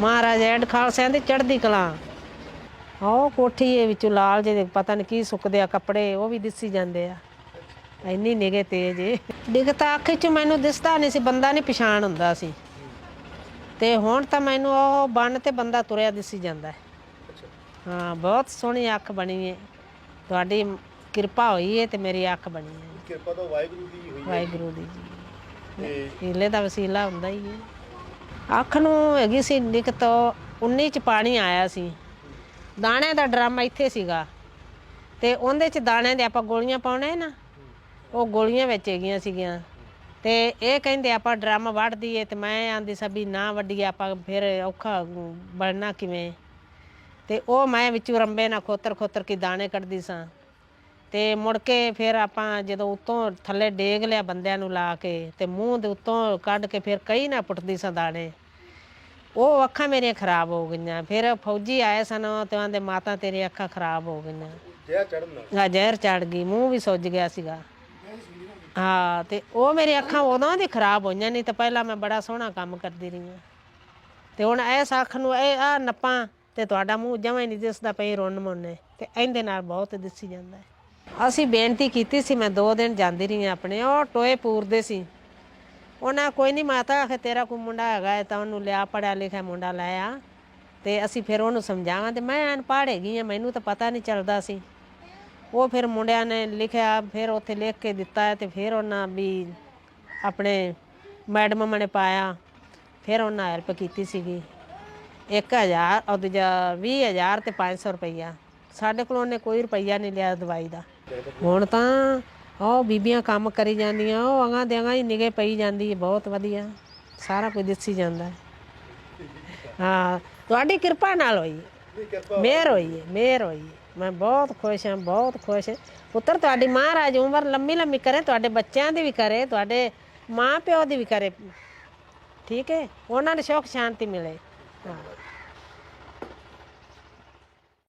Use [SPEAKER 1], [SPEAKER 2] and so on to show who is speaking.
[SPEAKER 1] ਮਹਾਰਾਜ and ਖਾਲਸਿਆਂ ਦੀ ਚੜ੍ਹਦੀ ਕਲਾ। ਆਹ ਕੋਠੀ ਇਹ ਵਿੱਚੋਂ ਲਾਲ ਜਿਹੇ ਪਤਾ ਨਹੀਂ ਕੀ ਸੁੱਕਦੇ ਆ ਕੱਪੜੇ ਉਹ ਵੀ ਦਿਸੀ ਜਾਂਦੇ ਆ। ਇੰਨੀ ਨਿਗੇ ਤੇਜ਼ ਏ। ਦਿਖਤਾ ਅੱਖ 'ਚ ਮੈਨੂੰ ਦਿਸਦਾ ਨਹੀਂ ਸੀ ਬੰਦਾ ਨਹੀਂ ਪਛਾਣ ਹੁੰਦਾ ਸੀ। ਤੇ ਹੁਣ ਤਾਂ ਮੈਨੂੰ ਉਹ ਬੰਨ ਤੇ ਬੰਦਾ ਤੁਰਿਆ ਦਿਸੀ ਜਾਂਦਾ। ਹੈ ਹਾਂ ਬਹੁਤ ਸੋਹਣੀ ਅੱਖ ਬਣੀ ਹੈ ਤੁਹਾਡੀ ਕਿਰਪਾ ਹੋਈ ਹੈ ਤੇ ਮੇਰੀ ਅੱਖ ਬਣੀ ਹੈ
[SPEAKER 2] ਕਿਰਪਾ ਤਾਂ ਵਾਹਿਗੁਰੂ ਦੀ ਹੋਈ
[SPEAKER 1] ਵਾਹਿਗੁਰੂ ਦੀ ਜੀ। ਹੀਲੇ ਦਾ ਵਸੀਲਾ ਹੁੰਦਾ ਹੀ ਹੈ ਅੱਖ ਨੂੰ ਹੈਗੀ ਸੀ ਨਿਕ ਤੋਂ 19 ਚ ਪਾਣੀ ਆਇਆ ਸੀ। ਦਾਣੇ ਦਾ ਡਰਮ ਇੱਥੇ ਸੀਗਾ। ਤੇ ਉਹਦੇ ਚ ਦਾਣੇ ਦੇ ਆਪਾਂ ਗੋਲੀਆਂ ਪਾਉਣੇ ਨਾ, ਉਹ ਗੋਲੀਆਂ ਵਿੱਚ ਹੈਗੀਆਂ ਸੀਗੀਆਂ। ਤੇ ਇਹ ਕਹਿੰਦੇ ਆਪਾਂ ਡਰਮ ਵੱਢ ਦਈਏ ਤੇ ਮੈਂ ਆਂਦੀ ਸਭੀ ਨਾ ਵੱਢੀਏ, ਆਪਾਂ ਫਿਰ ਔਖਾ ਬਣਨਾ ਕਿਵੇਂ? ਤੇ ਉਹ ਮੈਂ ਵਿੱਚੋਂ ਰੰਬੇ ਨਾਲ ਖੋਤਰ ਖੋਤਰ ਕੇ ਦਾਣੇ ਕੱਢਦੀ ਸਾਂ। ਤੇ ਮੁੜ ਕੇ ਫਿਰ ਆਪਾਂ ਜਦੋਂ ਉਤੋਂ ਥੱਲੇ ਡੇਗ ਲਿਆ ਬੰਦਿਆਂ ਨੂੰ ਲਾ ਕੇ ਤੇ ਮੂੰਹ ਦੇ ਉਤੋਂ ਕੱਢ ਕੇ ਫਿਰ ਕਈ ਨਾ ਪੁੱਟਦੀ ਸਾਂ ਦਾਣੇ। ਉਹ ਅੱਖਾਂ ਮੇਰੀਆਂ ਖਰਾਬ ਹੋ ਗਈਆਂ। ਫਿਰ ਫੌਜੀ ਆਏ ਸਨ ਤੇ ਆਂਦੇ ਮਾਤਾ ਤੇਰੀ ਅੱਖਾਂ ਖਰਾਬ ਹੋ ਗਈਆਂ।
[SPEAKER 2] ਜਿਆ ਚੜਨ
[SPEAKER 1] ਆ ਜ਼ਹਿਰ ਚੜ ਗਈ ਮੂੰਹ ਵੀ ਸੁੱਜ ਗਿਆ ਸੀਗਾ। ਹਾਂ ਤੇ ਉਹ ਮੇਰੀ ਅੱਖਾਂ ਉਦੋਂ ਦੀ ਖਰਾਬ ਹੋਈਆਂ ਨਹੀਂ ਤਾਂ ਪਹਿਲਾਂ ਮੈਂ ਬੜਾ ਸੋਹਣਾ ਕੰਮ ਕਰਦੀ ਰਹੀ ਹਾਂ ਤੇ ਹੁਣ ਇਸ ਅੱਖ ਨੂੰ ਇਹ ਆ ਨੱਪਾਂ ਤੇ ਤੁਹਾਡਾ ਮੂੰਹ ਜਮਾਂ ਹੀ ਨਹੀਂ ਦਿਸਦਾ ਪਈ ਰੋਣ ਮੋਨੇ ਤੇ ਇਹਦੇ ਨਾਲ ਬਹੁਤ ਦਿਸੀ ਜਾਂਦਾ। ਹੈ ਅਸੀਂ ਬੇਨਤੀ ਕੀਤੀ ਸੀ ਮੈਂ ਦੋ ਦਿਨ ਜਾਂਦੀ ਰਹੀ ਹਾਂ ਆਪਣੇ ਉਹ ਟੋਏ ਪੂਰਦੇ ਸੀ। ਉਹਨਾਂ ਕੋਈ ਨਹੀਂ ਮਾਤਾ, ਆਖੇ ਤੇਰਾ ਕੋਈ ਮੁੰਡਾ ਹੈਗਾ ਹੈ ਤਾਂ ਉਹਨੂੰ ਲਿਆ ਪੜਿਆ ਲਿਖਿਆ ਮੁੰਡਾ ਲਾਇਆ ਆ। ਤੇ ਅਸੀਂ ਫਿਰ ਉਹਨੂੰ ਸਮਝਾਵਾਂ ਤੇ ਮੈਂ ਅਨਪੜ੍ਹ ਹੈਗੀ ਆ, ਮੈਨੂੰ ਤਾਂ ਪਤਾ ਨਹੀਂ ਚੱਲਦਾ ਸੀ। ਉਹ ਫਿਰ ਮੁੰਡਿਆਂ ਨੇ ਲਿਖਿਆ, ਫਿਰ ਉੱਥੇ ਲਿਖ ਕੇ ਦਿੱਤਾ ਹੈ ਤੇ ਫਿਰ ਉਹਨਾਂ ਵੀ ਆਪਣੇ ਮੈਡਮ ਨੇ ਪਾਇਆ। ਫਿਰ ਉਹਨਾਂ ਹੈਲਪ ਕੀਤੀ ਸੀਗੀ। 1000 ਉਹ ਦੂਜਾ 20000 ਤੇ 500 ਰੁਪਈਆ। ਸਾਡੇ ਕੋਲ ਉਹਨੇ ਕੋਈ ਰੁਪਈਆ ਨਹੀਂ ਲਿਆ ਦਵਾਈ ਦਾ। ਹੁਣ ਤਾਂ ਉਹ ਬੀਬੀਆਂ ਕੰਮ ਕਰੀ ਜਾਂਦੀਆਂ, ਉਹ ਅਗਾਂ ਦੇ ਅਗਾਂ ਹੀ ਨਿਗੇ ਪਈ ਜਾਂਦੀ ਹੈ, ਬਹੁਤ ਵਧੀਆ। ਸਾਰਾ ਕੁਝ ਦਿਸੀ ਜਾਂਦਾ ਹੈ। ਹਾਂ, ਤੁਹਾਡੀ ਕਿਰਪਾ ਨਾਲ ਹੋਈ ਹੈ। ਮਿਹਰ ਹੋਈ ਹੈ, ਮਿਹਰ ਹੋਈ ਹੈ। ਮੈਂ ਬਹੁਤ ਖੁਸ਼ ਹਾਂ, ਬਹੁਤ ਖੁਸ਼ ਹਾਂ। ਪੁੱਤਰ, ਤੁਹਾਡੀ ਮਹਾਰਾਜ ਉਮਰ ਲੰਮੀ ਲੰਮੀ ਕਰੇ, ਤੁਹਾਡੇ ਬੱਚਿਆਂ ਦੀ ਵੀ ਕਰੇ, ਤੁਹਾਡੇ ਮਾਂ ਪਿਓ ਦੀ ਵੀ ਕਰੇ। ਠੀਕ ਹੈ, ਉਹਨਾਂ ਨੂੰ ਸੁੱਖ ਸ਼ਾਂਤੀ ਮਿਲੇ। ਹਾਂ।